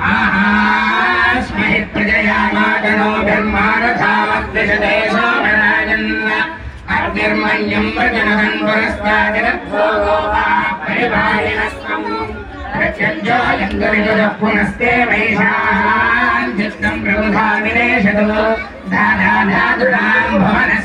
माहास्महि प्रजया मातनो ब्रह्मारथामद्विषदे सोमराजन् अग्निर्मन्यं वचनहन् पुरस्तादिरद्धो गोपा परिपालिनस्त्वम् प्रत्यञ्जोयन्दरिगुरः पुनस्ते वैशाः चित्तं प्रबुधा विनेशतु दादा धातुरां भुवनस्य